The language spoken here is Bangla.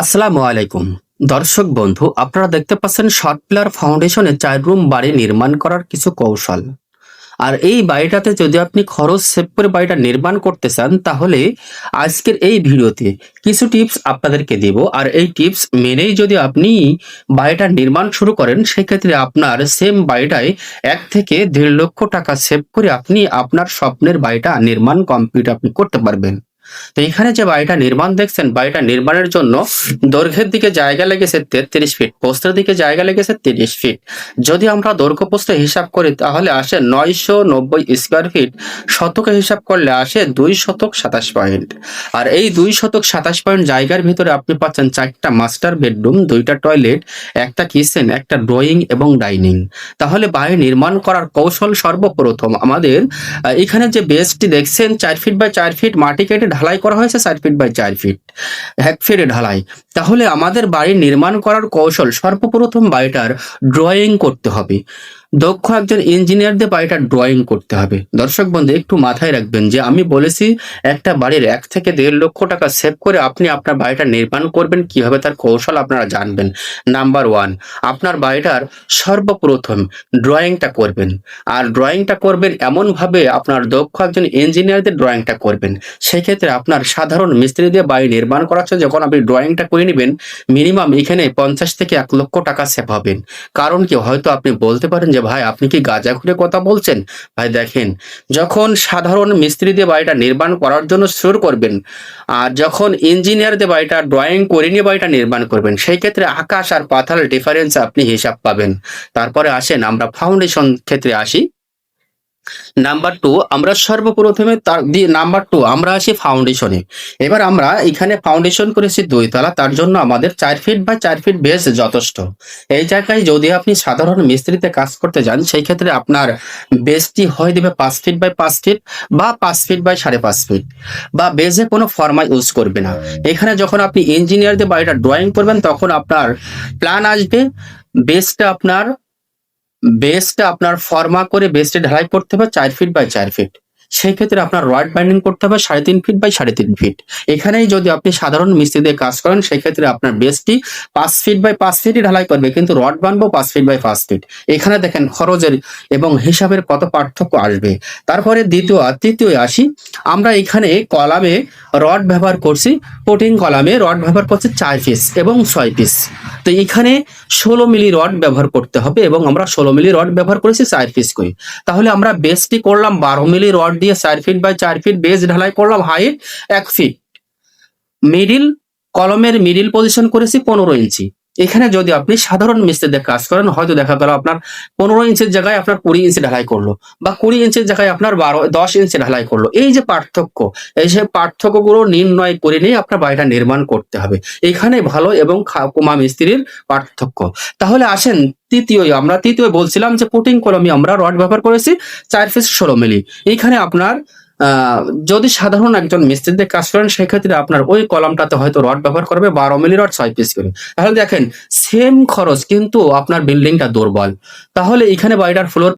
আসসালামু আলাইকুম। দর্শক বন্ধু, আপনারা দেখতে পাচ্ছেন শর্ট প্লেয়ার ফাউন্ডেশনে চার রুম বাড়ি নির্মাণ করার কিছু কৌশল। আর এই বাড়িটাতে যদি আপনি খরচ সেভ করে বাড়িটা নির্মাণ করতে চান, তাহলে আজকের এই ভিডিওতে কিছু টিপস আপনাদেরকে দেব। আর এই টিপস মেনেই যদি আপনি বাড়িটা নির্মাণ শুরু করেন, সেক্ষেত্রে আপনার সেম বাড়িটায় এক থেকে দেড় লক্ষ টাকা সেভ করে আপনি আপনার স্বপ্নের বাড়িটা নির্মাণ কমপ্লিট আপনি করতে পারবেন। তো এখানে যে বাড়িটা নির্মাণ দেখছেন, বাড়িটা নির্মাণের জন্য দৈর্ঘ্যের দিকে জায়গা লেগেছে তেত্রিশ ফিট পোস্তের দিকে জায়গা লেগেছে তিরিশ ফিট যদি আমরা দৈর্ঘ্য পোস্ত হিসাব করি, তাহলে আসে নয়শো নব্বই স্কোয়ার ফিট শতকে হিসাব করলে আসে দুই শতক সাতাশ পয়েন্ট আর এই দুই শতক সাতাশ পয়েন্ট জায়গার ভিতরে আপনি পাচ্ছেন চারটা মাস্টার বেডরুম দুইটা টয়লেট একটা কিচেন একটা ড্রয়িং এবং ডাইনিং তাহলে বাড়ি নির্মাণ করার কৌশল সর্বপ্রথম আমাদের এখানে যে বেসটি দেখছেন, চার ফিট বাই চার ফিট মাটি কেটে ঢালাই করা হয়েছে চার ফিট বাই চার ফিট ফিটে ঢালাই। তাহলে আমাদের বাড়ি নির্মাণ করার কৌশল সর্বপ্রথম বাড়িটার ড্রয়িং করতে হবে। দক্ষ একজন ইঞ্জিনিয়ারদের বাড়িটা ড্রয়িং করতে হবে। দর্শক বন্ধু, একটু মাথায় রাখবেন যে আমি বলেছি, একটা বাড়ির এক থেকে দেড় লক্ষ টাকা সেভ করে আপনি আপনার বাড়িটা নির্মাণ করবেন, কীভাবে তার কৌশল আপনারা জানবেন। নাম্বার ওয়ান আপনার বাড়িটার সর্বপ্রথম ড্রয়িংটা করবেন। আর ড্রয়িংটা করবেন এমনভাবে আপনার দক্ষ একজন ইঞ্জিনিয়ারদের ড্রয়িংটা করবেন। সেক্ষেত্রে আপনার সাধারণ মিস্ত্রি দিয়ে বাড়ি করার জন্য যখন আপনি ড্রয়িংটা করে নেবেন মিনিমাম এখানে পঞ্চাশ থেকে এক লক্ষ টাকা সেভ হবেন কারণ কি, হয়তো আপনি বলতে পারেন যে, ভাই, আপনি কি গাঁজা ঘুরে কথা বলছেন? ভাই, দেখেন, যখন সাধারণ মিস্ত্রি দিয়ে বাড়িটা নির্মাণ করার জন্য শুরু করবেন, আর যখন ইঞ্জিনিয়ার দিয়ে বাড়িটা ড্রয়িং করে নিয়ে বাড়িটা নির্মাণ করবেন, সেই ক্ষেত্রে আকাশ আর পাতাল ডিফারেন্স আপনি হিসাব পাবেন। তারপরে আসেন, আমরা ফাউন্ডেশন ক্ষেত্রে আসি। নাম্বার টু আমরা সর্বপ্রথমে তার নাম্বার টু আমরা আসি ফাউন্ডেশনে এবার আমরা এখানে ফাউন্ডেশন করেছি দুই তলা, তার জন্য আমাদের চার ফিট বা চার ফিট বেস যথেষ্ট। এই জায়গায় যদি আপনি সাধারণ মিস্ত্রিতে কাজ করতে যান, সেই ক্ষেত্রে আপনার বেসটি হয় দেবে পাঁচ ফিট বাই পাঁচ ফিট বা পাঁচ ফিট বাই সাড়ে পাঁচ ফিট বা বেজে কোনো ফর্মা ইউজ করবে না। এখানে যখন আপনি ইঞ্জিনিয়ারদের বাড়িটা ড্রয়িং করবেন, তখন আপনার প্ল্যান আসবে বেসটা আপনার বেসটা আপনার ফর্মা করে বেসটা ঢালাই করতে হবে চার ফিট বাই চার ফিট সেই ক্ষেত্রে আপনার রড বাইন্ডিং করতে হবে সাড়ে তিন ফিট বাই সাড়ে তিন ফিট এখানেই যদি আপনি সাধারণ মিস্ত্রি দিয়ে কাজ করেন, সেই ক্ষেত্রে আপনার বেসটি পাঁচ ফিট বাই পাঁচ ফিটই ঢালাই করবে, কিন্তু রড বানবো পাঁচ ফিট বাই পাঁচ ফিট এখানে দেখেন খরচের এবং হিসাবের কত পার্থক্য আসবে। তারপরে দ্বিতীয় আর তৃতীয় আসি, আমরা এখানে কলামে রড ব্যবহার করছি পোটিং কলামে রড ব্যবহার করছি চার পিস এবং ছয় পিস তো এখানে ষোলো মিলি রড ব্যবহার করতে হবে এবং আমরা ষোলো মিলি রড ব্যবহার করেছি চার পিস করে। তাহলে আমরা বেসটি করলাম বারো মিলি রড চার ফিট বাই চার ফিট বেস ঢালাই করলাম হাইট এক ফিট মিডিল কলমের মিডিল পজিশন করেছি পনেরো ইঞ্চি এখানে যদি আপনি সাধারণ মিস্ত্রিদের কাজ করেন, হয়তো দেখা গেল আপনার পনেরো ইঞ্চির জায়গায় আপনার কুড়ি ইঞ্চি ঢালাই করল বা কুড়ি ইঞ্চির জায়গায় আপনার বারো, দশ ইঞ্চি ঢালাই করল। এই যে পার্থক্য, এই যে পার্থক্যগুলো নির্ণয় করে নিয়ে আপনার বাড়িটা নির্মাণ করতে হবে। এখানে ভালো এবং কুমা মিস্ত্রির পার্থক্য। তাহলে আসেন তৃতীয়, আমরা তৃতীয় বলছিলাম যে পুটিং কলমে আমরা রড ব্যবহার করেছি চার ফিস ষোলো মিলি। এইখানে আপনার যদি সাধারণ একজন মিস্ত্রিতে কাজ করেন, সেক্ষেত্রে আপনার ওই কলামটাতে হয়তো রড ব্যবহার করবে, বারো মিলি রড, ছয় পিস করে। তাহলে দেখেন সেম খরচ কিন্তু আপনার বিল্ডিংটা দুর্বল। তাহলে এখানে বাড়িটার ফ্লোর